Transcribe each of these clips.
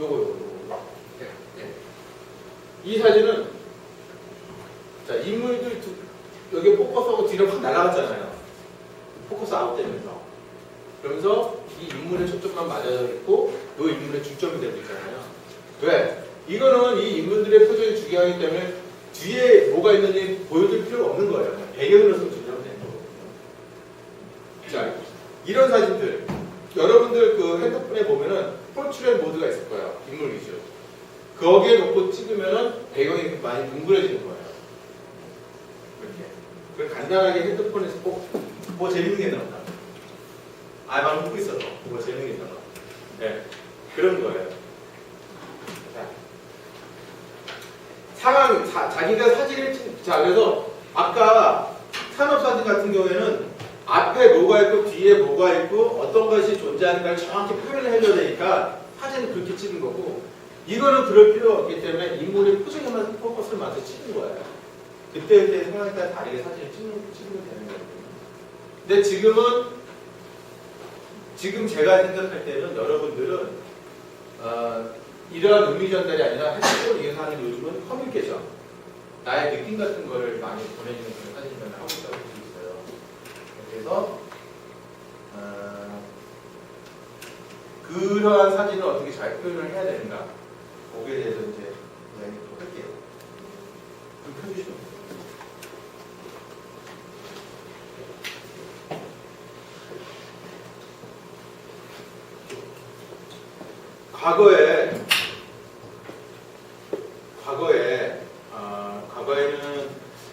요거 요거. 예, 예. 이 사진은 자 인물들 두, 여기 포커스하고 뒤로 확 날아갔잖아요. 포커스 아웃되면서 그러면서 이 인물의 초점만 맞아져 있고 이 인물의 중점이 되고 있잖아요. 왜? 이거는 이 인물들의 표정이 중요하기 때문에 뒤에 뭐가 있는지 보여줄 필요가 없는 거예요. 배경으로서 조절하면 되는 거거든요. 자, 이런 사진들 여러분들 그 핸드폰에 보면은 포트레이트 모드가 있을 거예요. 인물 위주. 거기에 놓고 찍으면은 배경이 많이 둥그러지는 거예요. 이렇게. 그 간단하게 핸드폰에서 꼭 뭐 재밌는 게 나온다. 아, 막 웃고 있어서 뭐 재밌는 게 나와. 네, 그런 거예요. 자, 상황, 자, 자기가 사진을 찍, 자, 그래서 아까 산업사진 같은 경우에는 앞에 뭐가 있고 뒤에 뭐가 있고 어떤 것이 존재하는가를 정확히 표현을 해줘야 되니까 사진을 그렇게 찍은 거고 이거는 그럴 필요가 없기 때문에 인물의 표정에만 포커스를 맞춰 찍는 거예요. 그때 그때 상황에 따라 다르게 사진을 찍는, 찍으면 되는 거거든요. 근데 지금은 지금 제가 생각할 때는 여러분들은 어, 이러한 의미 전달이 아니라 핸드폰을 이용해서 하는 요즘은 커뮤니케이션 나의 느낌 같은 거를 많이 보내주는 그런 사진을 하고 있다고. 그래서 어, 그러한 사진을 어떻게 잘 표현을 해야 되는가 거기에 대해서 이제 이야기 또 할게요. 좀 펴주시면. 과거에 과거에 아, 과거에는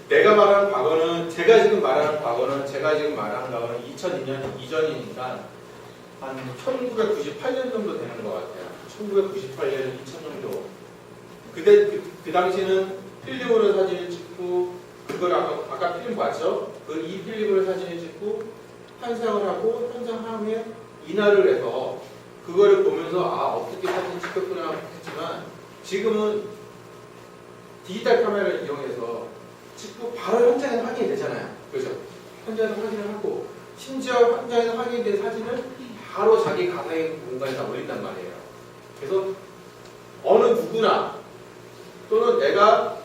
내가 말하는 과거는 제가 지금 말하는 과거는 제가 지금 말하는 과거는 2002년 이전이니까 한 1998년 정도 되는 것 같아요. 1998년, 2000년도. 그때 그, 그 당시는 필름으로 사진을 찍고 그걸 아까, 아까 필름 봤죠? 그 이 필름으로 사진을 찍고 환상을 하고 환상하면 인화를 해서 그거를 보면서 아 어떻게 사진 찍혔구나 했지만 지금은 디지털 카메라를 이용해서 찍고 바로 현장에서 확인이 되잖아요. 그렇죠? 현장에서 확인을 하고 심지어 현장에서 확인된 사진을 바로 자기 가상의 공간에다 올린단 말이에요. 그래서 어느 누구나 또는 내가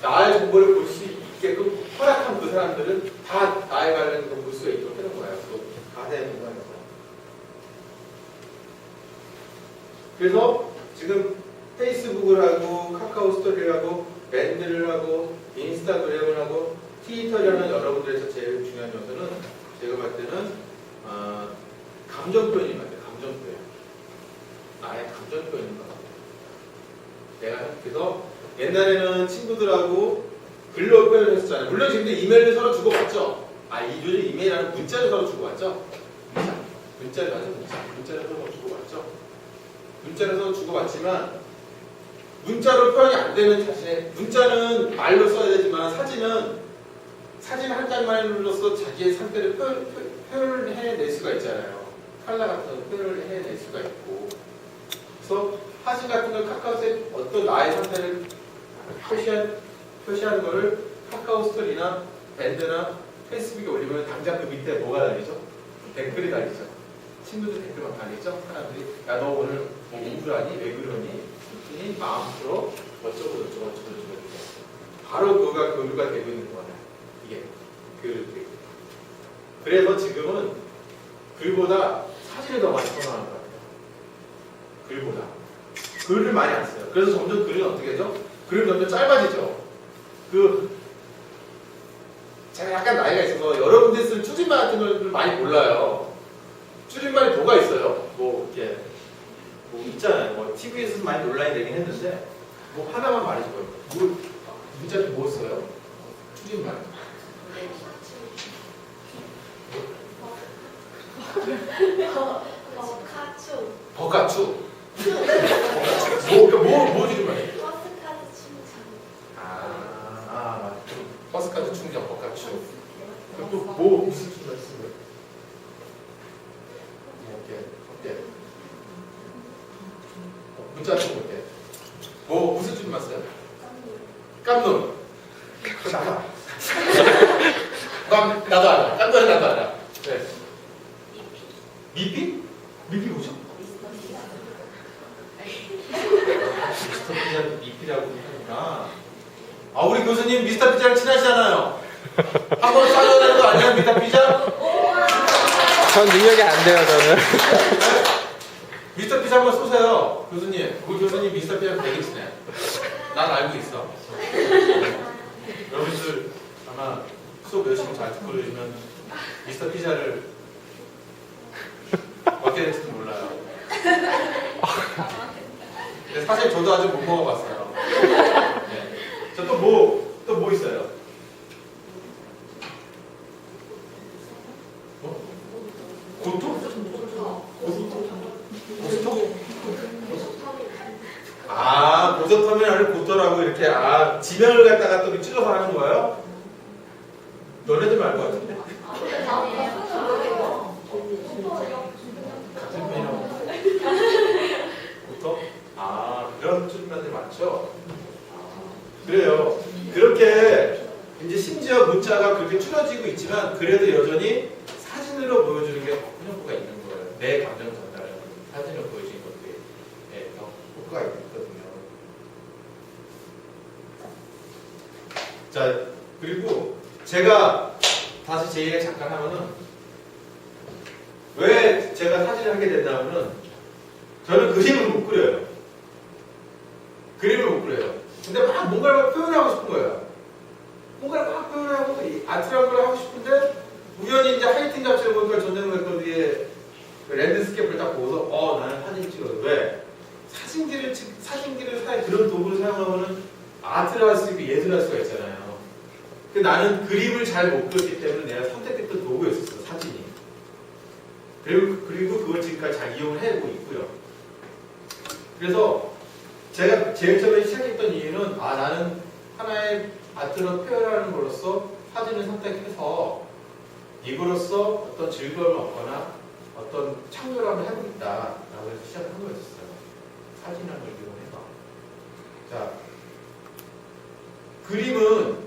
나의 정보를 볼 수 있게끔 허락한 그 사람들은 다 나의 관련된 걸볼 수가 있도록 하는 거예요. 또 가상의 공간에서. 그래서 지금 페이스북을 하고 카카오 스토리를 하고 밴드를 하고 인스타그램을 하고 트위터라는 여러분들에서 제일 중요한 요소는 제가 봤을 때는 어, 감정 표현인 것 같아요. 감정 표현. 나의 감정 표현인 것 같아요. 내가 그래서 옛날에는 친구들하고 글로 표현을 했었잖아요. 물론 지금도 이메일을 서로 주고받죠. 아, 이 요즘 이메일하는 문자를 서로 주고받죠. 문자. 문자를 가죠, 문자. 문자를 서로 주고받죠. 문자를 서로 주고받지만 문자로 표현이 안 되는 자신의 문자는 말로 써야 되지만 사진은 사진 한 장만으로서 자기의 상태를 표현, 표현, 해낼 수가 있잖아요. 칼라 같은 거 표현을 해낼 수가 있고 그래서 사진 같은 걸 카카오에 어떤 나의 상태를 표시한, 표시하는 거를 카카오 스토리나 밴드나 페이스북에 올리면 당장 그 밑에 뭐가 달리죠? 댓글이 달리죠. 친구들 댓글 막 달리죠? 사람들이 야 너 오늘 뭐 우울하니? 왜 그러니? 이 마음으로 어쩌고 저쩌고 어쩌고 저쩌고 바로 그가 교류가 되고 있는. 이게 그 그래서 지금은 글보다 사진을 더 많이 선호하는 것 같아요. 글보다 글을 많이 안 써요. 그래서 점점 글은 어떻게 되죠? 글은 점점 짧아지죠. 그 제가 약간 나이가 있어서 여러분들 쓸 추진말 같은 걸 많이 몰라요. 추진말이 뭐가 있어요? 뭐 이렇게 뭐 있잖아요. 뭐 TV에서 많이 논란이 되긴 했는데 뭐 하나만 말해줘요. 뭐 문자를 뭐 써요? 추진말. 버카추 버가추. 버가추. 뭐, 그러니까 뭐, 뭐 추진말이에요? 버스카드 충전 아, 아, 맞아. 버스카드 충전 버가추. 또 뭐, 무슨 추진말 쓰는 뭐, 어, 문자 좀 볼게. 뭐, 무슨 추진말 써요? 깜놀. 나가. 난, 나도 알아. 깜놀 나도 알아. 네. 미피? 미피 뭐죠? 미스터 피자도 미피라고 하는구나. 아 우리 교수님 미스터 피자랑 친하시잖아요. 한번 싸줘야 되는 거 아니야 미스터 피자? 전 능력이 안 돼요, 저는. 한번 쏘세요. 교수님. 우리 교수님 미스터 피자랑 되게 친해. 난 알고 있어. 여러분들 아마 수업 열심히 잘 듣고 그러시면 미스터 피자를 먹게 될지도 몰라요. 사실 저도 아직 못 먹어봤어요. 네. 저또 뭐, 또뭐 있어요? 어? 고토? 고스톱? 아, 고스터미널을 고토라고 이렇게, 아, 지명을 갖다가 또 찔러서 하는 거예요? 너네들 말고 같은데? 같은 편이라고. 고토? 아, 그런 출판들 많죠? 아, 그래요. 그렇게, 이제 심지어 문자가 그렇게 줄어지고 있지만, 그래도 여전히 사진으로 보여주는 게 효과가 있는 거예요. 내 감정 전달을 사진으로 보여주는 것들이 네, 더 효과가 있거든요. 자, 그리고 제가 다시 제 얘기 잠깐 하면은 왜 제가 사진을 하게 됐냐면은 저는 그림을 못 그려요. 그림을 못 그려요. 근데 막 뭔가를 막 표현하고 싶은 거예요. 뭔가를 막 표현하고 이 아트라는 걸 하고 싶은데 우연히 이제 하이틴 잡지를 보니까 전대웅 레코드에 그 랜드스케이프를 딱 보고서 어 나는 사진 찍어서 왜 사진기를 찍 사진기를 사 그런 도구를 사용하면은 아트를 할 수 있고 예술을 할 수가 있잖아요. 근데 나는 그림을 잘 못 그렸기 때문에 내가 선택했던 도구였었어 사진이. 그리고 그리고 그걸 지금까지 잘 이용을 해오고 있고요. 그래서 제가 제일 처음에 시작했던 이유는 아 나는 하나의 아트로 표현하는 걸로써 사진을 선택해서 이거로써 어떤 즐거움을 얻거나 어떤 창조를 해보고 있다라고 해서 시작을 한 거였어요. 걸 이용해서. 자, 그림은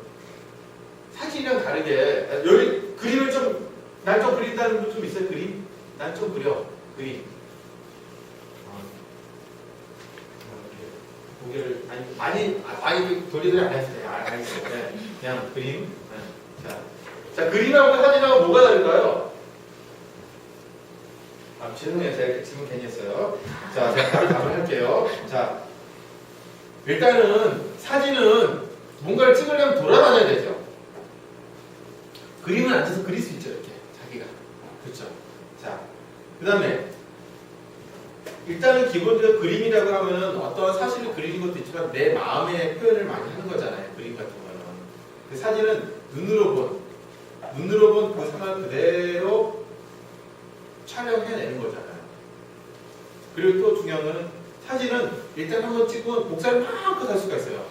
다르게 여기 그림을 좀날좀 그린다는 분 좀 있어요? 그림? 난 좀 그려. 그림. 어. 어, 이렇게 고개를 아니 많이 아, 많이 돌리들 안 했어요. 아, 알겠어요. 네, 그냥 그림. 네. 자, 자 그림하고 사진하고 뭐가 다를까요? 아 죄송해요. 제가 질문 괜히 했어요. 자, 제가 바로 답을 할게요. 자, 일단은 사진은 뭔가를 찍으려면 돌아다녀야 되죠. 그림은 앉아서 그릴 수 있죠, 이렇게 자기가. 그렇죠. 자, 그 다음에 일단은 기본적으로 그림이라고 하면은 어떠한 사실을 그리는 것도 있지만 내 마음의 표현을 많이 하는 거잖아요. 그림 같은 거는. 그 사진은 눈으로 본, 눈으로 본 그 상황 그대로 촬영해내는 거잖아요. 그리고 또 중요한 거는 사진은 일단 한번 찍고 복사를 마음껏 할 수가 있어요.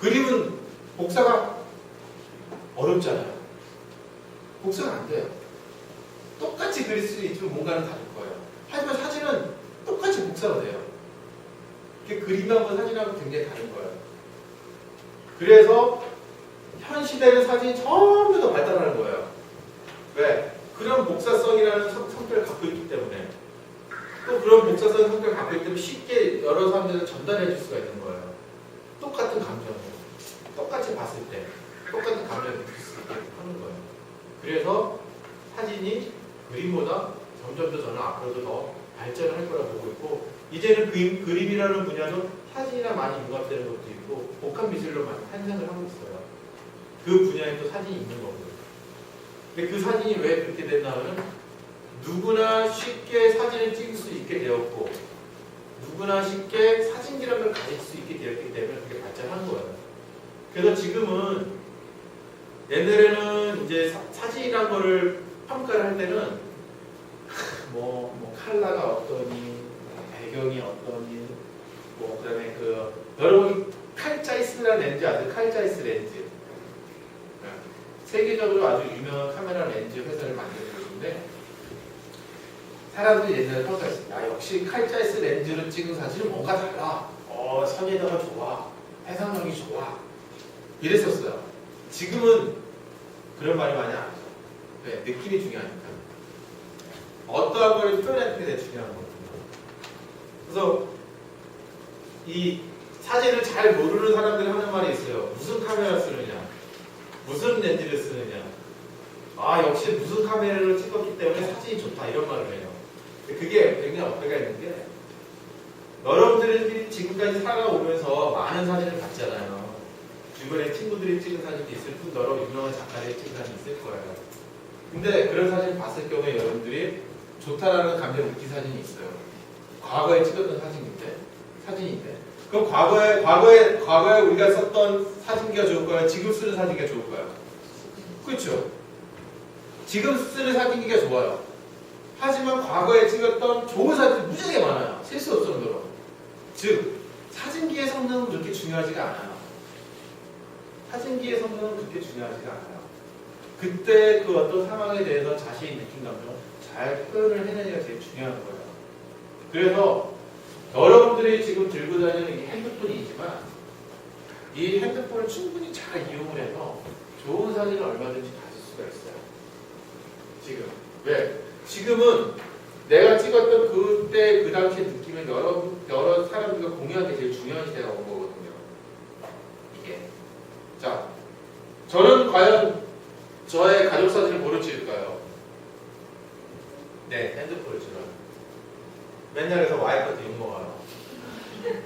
그림은 복사가 어렵잖아요. 복사가 안 돼요. 똑같이 그릴 수 있지만 뭔가는 다를 거예요. 하지만 사진은 똑같이 복사가 돼요. 그림하고 사진하고 굉장히 다른 거예요. 그래서 현 시대는 사진이 점점 더 발달하는 거예요. 왜? 그런 복사성이라는 성- 성격을 갖고 있기 때문에 또 그런 복사성 성격을 갖고 있기 때문에 쉽게 여러 사람들에게 전달해 줄 수가 있는 거예요. 똑같은 감정을 똑같이 봤을 때 똑같은 감정을 느낄 수 있게 하는 거예요. 그래서 사진이 그림보다 점점 더 저는 앞으로도 더 발전을 할 거라고 보고 있고 이제는 그림, 그림이라는 분야도 사진이랑 많이 융합되는 것도 있고 복합 미술로 많이 탄생을 하고 있어요. 그 분야에 또 사진이 있는 거거든요. 근데 그 사진이 왜 그렇게 됐냐면 누구나 쉽게 사진을 찍을 수 있게 되었고 누구나 쉽게 사진기라는 걸 가질 수 있게 되었기 때문에 그게 발전한 거예요. 그래서 지금은 옛날에는 이제 사, 사진이란 거를 평가를 할 때는 뭐, 뭐 칼라가 어떠니 배경이 어떠니 뭐 그다음에 그 여러분 칼자이스라는 렌즈 아세요? 칼자이스 렌즈 네. 세계적으로 아주 유명한 카메라 렌즈 회사를 만들고 있는데 사람들이 옛날에 평가했어요. 야 역시 칼자이스 렌즈로 찍은 사진은 뭔가 달라. 어 선에다가 좋아. 해상력이 좋아. 이랬었어요. 지금은 그런 말이 많이 안 하죠. 왜? 느낌이 중요하니까. 어떠한 걸 표현하는 게 중요한 거거든요. 그래서 이 사진을 잘 모르는 사람들이 하는 말이 있어요. 무슨 카메라 쓰느냐, 무슨 렌즈를 쓰느냐. 아 역시 무슨 카메라를 찍었기 때문에 사진이 좋다 이런 말을 해요. 그게 굉장히 어폐가 있는 게 여러분들이 지금까지 살아오면서 많은 사진을 봤잖아요. 주변에 친구들이 찍은 사진도 있을 뿐더러 유명한 작가들이 찍은 사진이 있을 거예요. 근데 그런 사진 봤을 경우에 여러분들이 좋다라는 감정을 느낀 사진이 있어요. 과거에 찍었던 사진인데, 사진인데. 그럼 과거에, 과거에, 과거에 우리가 썼던 사진기가 좋을까요? 지금 쓰는 사진기가 좋을까요? 그렇죠? 지금 쓰는 사진기가 좋아요. 하지만 과거에 찍었던 좋은 사진 무지하게 많아요. 셀수 없을 정도로. 즉, 사진기의 성능은 그렇게 중요하지가 않아요. 성능은 그렇게 중요하지가 않아요. 그때 그 어떤 상황에 대해서 자신이 느낀 감정 잘 표현을 해내기가 제일 중요한 거예요. 그래서 여러분들이 지금 들고 다니는 이 핸드폰이지만 이 핸드폰을 충분히 잘 이용을 해서 좋은 사진을 얼마든지 가질 수가 있어요. 지금 왜? 지금은 내가 찍었던 그때 그 당시의 느낌을 여러 여러 사람들과 공유하는 게 제일 중요한 시대가 온 거거든요. 이게 자 저는 과연 저의 가족 사진을 뭐로 찍을까요? 네, 핸드폰을 찍어요. 맨날 해서 와이프한테 욕먹어요.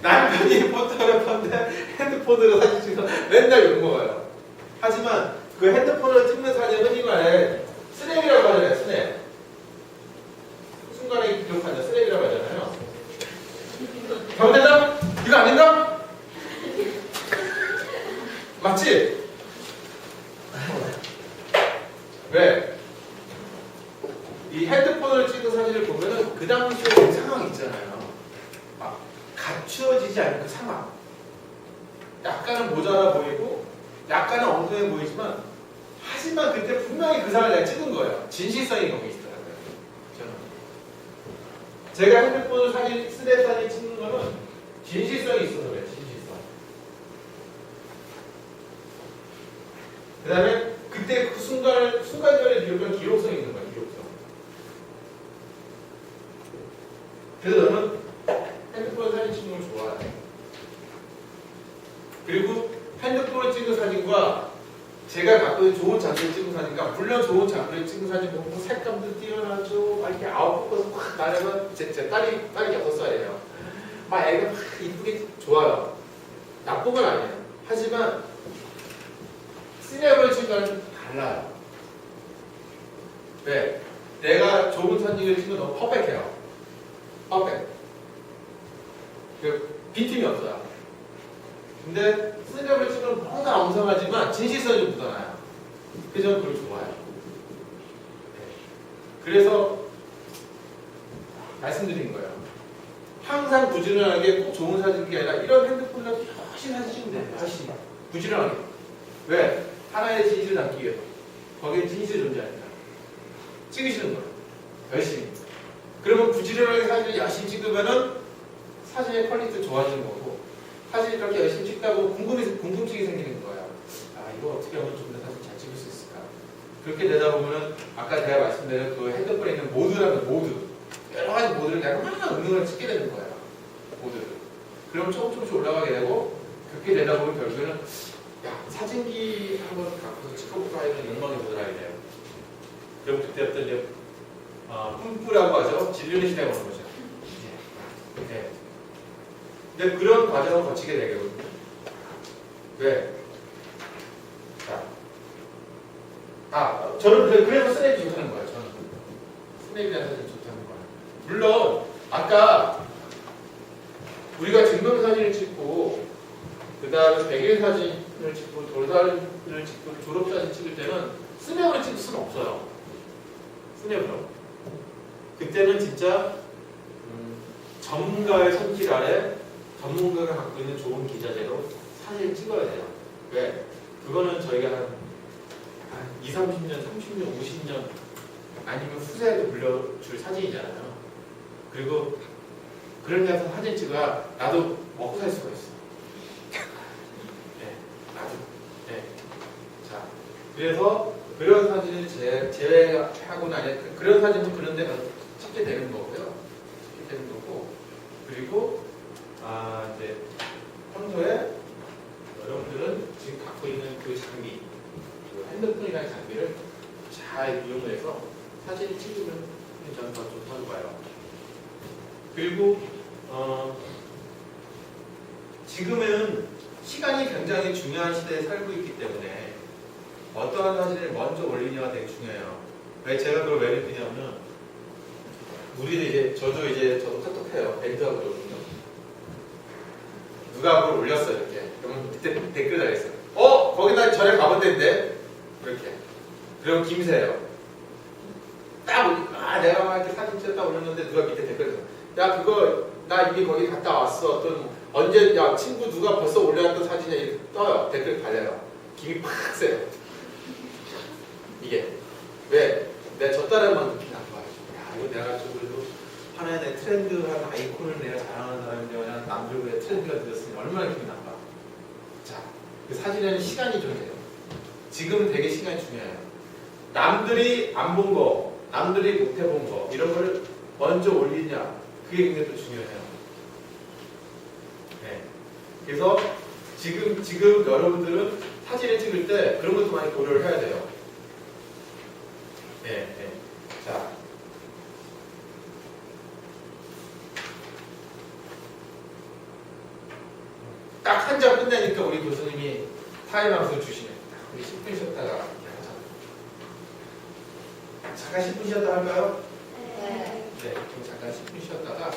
남편이 포토그래퍼인데 핸드폰으로 사진 찍어 맨날 욕먹어요. 하지만 그 핸드폰으로 찍는 사진 흔히 말해 스냅이라고 하잖아요, 스냅. 순간에 기록하는 스냅이라고 하잖아요. 잘못됐나? 이거 아닌가? 맞지? 왜? 이 핸드폰을 찍은 사진을 보면은 그 당시에 그 상황 있잖아요. 막 상황. 약간은 모자라 보이고, 약간은 엉뚱해 보이지만, 하지만 그때 분명히 그 상황을 내가 찍은 거예요. 진실성이 거기 있더라고요. 저는. 제가 핸드폰을 사진, 스냅 사진 찍는 거는 진실성이 있어서 그래요. 진실성. 그 다음에 그때 그 순간을, 순간적으로 기록한 기록성이 있는 거예요. 기록성. 그래서 저는 핸드폰 사진 찍는 걸 좋아해요. 그리고 핸드폰을 찍은 사진과 제가 갖고 좋은 장비를 찍은 사진과 물론 좋은 장비를 찍은 사진 보면 뭐 색감도 뛰어나죠. 막 이렇게 아웃포커스 확 나려면 제, 제 딸이 딸이 여섯 살이에요. 막 애가 막 이쁘게 좋아요. 나쁜 건 아니에요. 하지만 시네버를 찍은 거는 달라요. 왜? 내가 좋은 사진을 찍으면 너무 퍼펙해요. 퍼펙. 그 빈틈이 없어요. 근데 스냅을 찍으면 뭔가 엉성하지만 진실성이 좀 묻어나요. 그래서 그걸 좋아해요. 네. 그래서 말씀드린 거예요. 항상 부지런하게 꼭 좋은 사진이 아니라 이런 핸드폰으로 훨씬 사진 찍으면 돼요. 훨씬 부지런하게. 왜? 하나의 진실을 담기 위해서. 거기에 진실이 존재하니까. 찍으시는 거예요. 열심히. 그러면 부지런하게 사진을 열심히 찍으면은 사진의 퀄리티 좋아지는 거고 사진 이렇게 열심히 찍다 보면 궁금이, 궁금증이 생기는 거예요. 아, 이거 어떻게 하면 좀 더 사진 잘 찍을 수 있을까? 그렇게 되다 보면은 아까 제가 말씀드린 그 핸드폰에 있는 모드라는 모드 여러 가지 모드를 내가 막 응용을 찍게 되는 거예요. 모드를. 그럼 조금 조금씩 올라가게 되고 그렇게 되다 보면 결국에는 야 사진기 한번 갖고 찍어볼까 이런 욕망이 묻어나게 돼요. 그럼 그때부터 이제 어, 뿜뿌라고 하죠. 진륜의 시대가 오는 거죠. 이제. 네. 근데 그런 과정을 거치게 되거든요. 왜? 자. 아, 저는 그래- 그래서 스냅이 좋다는 거예요, 저는. 스냅이라는 사진이 좋다는 거예요. 물론, 아까 우리가 증명사진을 찍고, 그 다음에 백일 사진을 찍고, 돌사진을 찍고, 졸업사진 찍을 때는 스냅으로 찍을 수는 없어요. 스냅으로. 그때는 진짜, 음, 전문가의 손길 아래 전문가가 갖고 있는 좋은 기자재로 사진을 찍어야 돼요. 왜? 그거는 저희가 한, 한 2, 30년, 30년, 50년 아니면 후세에도 물려줄 사진이잖아요. 그리고 그런 데서 사진 찍어야 나도 먹고 살 수가 있어. 네, 나도. 네. 자, 그래서 그런 사진을 제, 제외하고 나니 그런 사진도 그런 데 가서 찍게 되는 거고요. 찍게 되는 거고 그리고 아, 이제 평소에 여러분들은 지금 갖고 있는 그 장비, 그 핸드폰이라는 장비를 잘 이용해서 사진을 찍으면 저는 더 좋다고 봐요. 그리고 어, 지금은 시간이 굉장히 중요한 시대에 살고 있기 때문에 어떠한 사진을 먼저 올리냐가 되게 중요해요. 왜 제가 그걸 왜 느끼냐면 우리는 이제 저도 이제 저도 카톡해요. 밴드하고 그걸 올렸어 이렇게. 그러면 밑에 댓글 달렸어요. 어 거기다 전에 가본 데인데 이렇게. 그럼 김새예요. 딱 올리- 아 내가 막 이렇게 사진 찍었다 올렸는데 누가 밑에 댓글에서 야 그거 나 이미 거기 갔다 왔어. 또는 뭐, 언제 야 친구 누가 벌써 올려놨던 사진이야 이렇게 떠요. 댓글 달려요. 김이 팍 세요. 이게 왜? 내가 저 따라만 느끼는 거야. 야 이거 내가 좀 하나의 내 트렌드한 아이콘을 내가 자랑하는 사람인데 그냥 남들 왜 트렌드가 되었으니 얼마나 기분 나빠. 자, 그 사진에는 시간이 좀 돼요. 지금은 되게 시간이 중요해요. 남들이 안 본 거, 남들이 못 해본 거 이런 거를 먼저 올리냐 그게 굉장히 또 중요해요. 네. 그래서 지금 지금 여러분들은 사진을 찍을 때 그런 것도 많이 고려를 해야 돼요. 네, 네. 자. 딱 끝내니까 우리 교수님이 타임아웃을 주시네. 딱 우리 10분 쉬었다가 이렇게 하자. 잠깐 10분 쉬었다 할까요? 네. 네, 그럼 잠깐 10분 쉬었다가